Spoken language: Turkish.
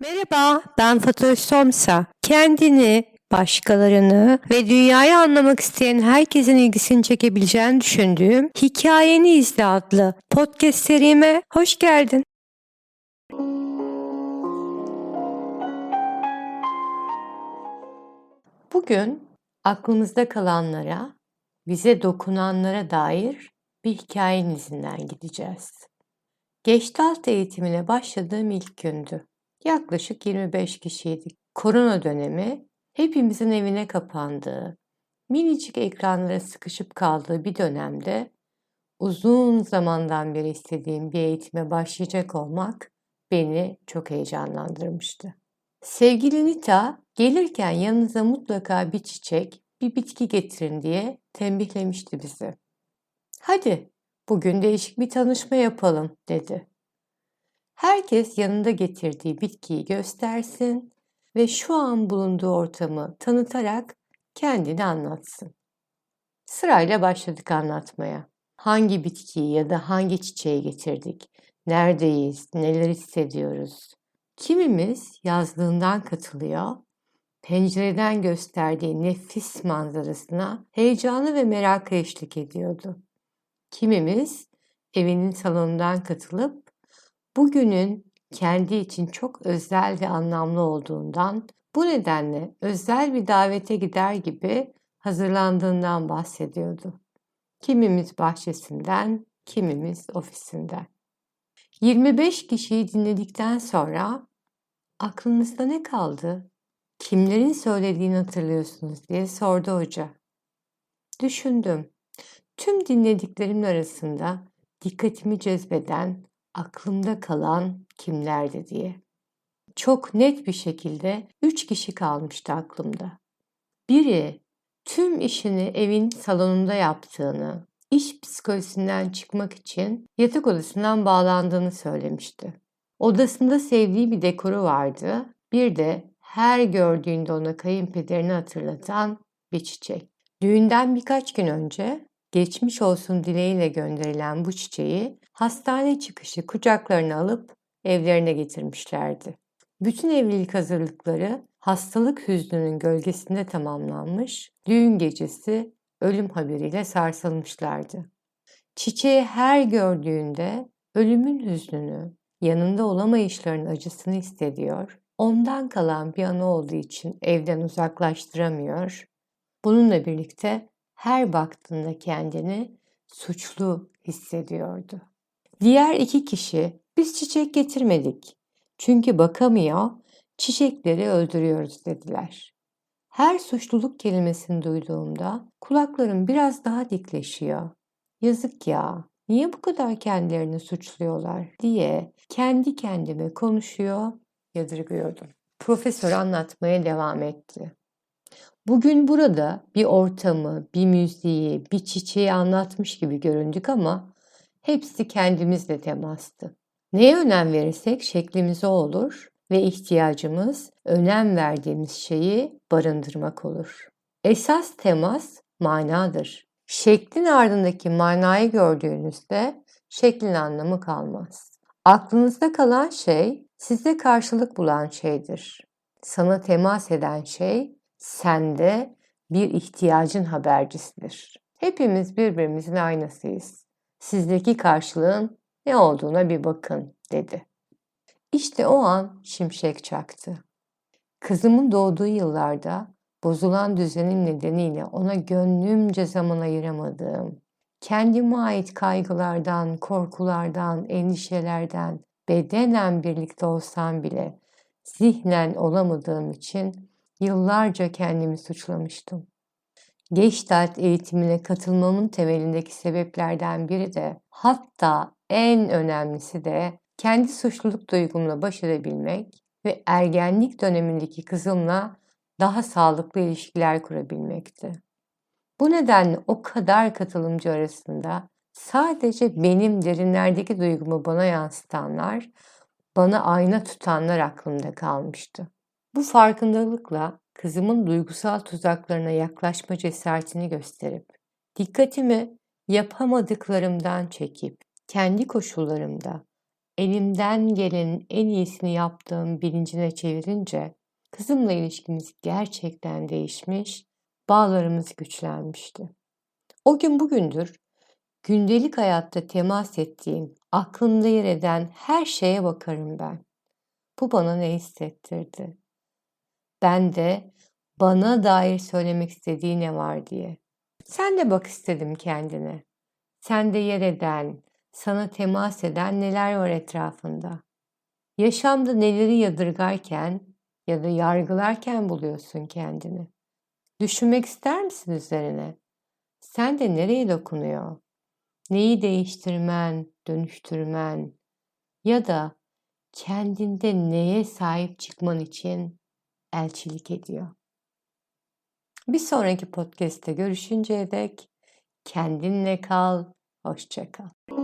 Merhaba, ben Fatoş Somsa. Kendini, başkalarını ve dünyayı anlamak isteyen herkesin ilgisini çekebileceğini düşündüğüm Hikayeni İzle adlı podcast serime hoş geldin. Bugün aklımızda kalanlara, bize dokunanlara dair bir hikayenin izinden gideceğiz. Geçtalt eğitimine başladığım ilk gündü. Yaklaşık 25 kişiydik. Korona dönemi hepimizin evine kapandığı, minicik ekranlara sıkışıp kaldığı bir dönemde uzun zamandan beri istediğim bir eğitime başlayacak olmak beni çok heyecanlandırmıştı. Sevgili Nita gelirken yanınıza mutlaka bir çiçek, bir bitki getirin diye tembihlemişti bizi. Hadi bugün değişik bir tanışma yapalım dedi. Herkes yanında getirdiği bitkiyi göstersin ve şu an bulunduğu ortamı tanıtarak kendini anlatsın. Sırayla başladık anlatmaya. Hangi bitkiyi ya da hangi çiçeği getirdik? Neredeyiz? Neler hissediyoruz? Kimimiz yazlığından katılıyor, pencereden gösterdiği nefis manzarasına heyecanı ve merakı eşlik ediyordu. Kimimiz evinin salonundan katılıp bugünün kendi için çok özel ve anlamlı olduğundan bu nedenle özel bir davete gider gibi hazırlandığından bahsediyordu. Kimimiz bahçesinden, kimimiz ofisinden. 25 kişiyi dinledikten sonra aklınızda ne kaldı? Kimlerin söylediğini hatırlıyorsunuz diye sordu hoca. Düşündüm. Tüm dinlediklerimin arasında dikkatimi cezbeden, aklımda kalan kimlerdi diye. Çok net bir şekilde üç kişi kalmıştı aklımda. Biri tüm işini evin salonunda yaptığını, iş psikolojisinden çıkmak için yatak odasından bağlandığını söylemişti. Odasında sevdiği bir dekoru vardı. Bir de her gördüğünde ona kayınpederini hatırlatan bir çiçek. Düğünden birkaç gün önce geçmiş olsun dileğiyle gönderilen bu çiçeği hastane çıkışı kucaklarına alıp evlerine getirmişlerdi. Bütün evlilik hazırlıkları hastalık hüznünün gölgesinde tamamlanmış, düğün gecesi ölüm haberiyle sarsılmışlardı. Çiçeği her gördüğünde ölümün hüznünü, yanında olamayışların acısını hissediyor, ondan kalan bir anı olduğu için evden uzaklaştıramıyor. Bununla birlikte her baktığında kendini suçlu hissediyordu. Diğer iki kişi biz çiçek getirmedik. Çünkü bakamıyor, çiçekleri öldürüyoruz dediler. Her suçluluk kelimesini duyduğumda kulaklarım biraz daha dikleşiyor. Yazık ya, niye bu kadar kendilerini suçluyorlar diye kendi kendime konuşuyor, yadırgıyordum. Profesör anlatmaya devam etti. Bugün burada bir ortamı, bir müziği, bir çiçeği anlatmış gibi göründük ama hepsi kendimizle temastı. Neye önem verirsek şeklimiz o olur ve ihtiyacımız önem verdiğimiz şeyi barındırmak olur. Esas temas manadır. Şeklin ardındaki manayı gördüğünüzde şeklin anlamı kalmaz. Aklınızda kalan şey size karşılık bulan şeydir. Sana temas eden şey sende bir ihtiyacın habercisidir. Hepimiz birbirimizin aynasıyız. Sizdeki karşılığın ne olduğuna bir bakın dedi. İşte o an şimşek çaktı. Kızımın doğduğu yıllarda bozulan düzenin nedeniyle ona gönlümce zaman ayıramadığım, kendime ait kaygılardan, korkulardan, endişelerden bedenen birlikte olsam bile zihnen olamadığım için yıllarca kendimi suçlamıştım. Geçtalt eğitimine katılmamın temelindeki sebeplerden biri de hatta en önemlisi de kendi suçluluk duygumla baş edebilmek ve ergenlik dönemindeki kızımla daha sağlıklı ilişkiler kurabilmekti. Bu nedenle o kadar katılımcı arasında sadece benim derinlerdeki duygumu bana yansıtanlar, bana ayna tutanlar aklımda kalmıştı. Bu farkındalıkla kızımın duygusal tuzaklarına yaklaşma cesaretini gösterip, dikkatimi yapamadıklarımdan çekip, kendi koşullarımda elimden gelenin en iyisini yaptığım bilincine çevirince kızımla ilişkimiz gerçekten değişmiş, bağlarımız güçlenmişti. O gün bugündür gündelik hayatta temas ettiğim, aklımda yer eden her şeye bakarım ben. Bu bana ne hissettirdi? Ben de bana dair söylemek istediği ne var diye. Sen de bak istedim kendine. Sen de yer eden, sana temas eden neler var etrafında? Yaşamda neleri yadırgarken ya da yargılarken buluyorsun kendini? Düşünmek ister misin üzerine? Sen de nereye dokunuyor? Neyi değiştirmen, dönüştürmen ya da kendinde neye sahip çıkman için elçilik ediyor? Bir sonraki podcast'te görüşünceye dek kendinle kal, hoşça kal.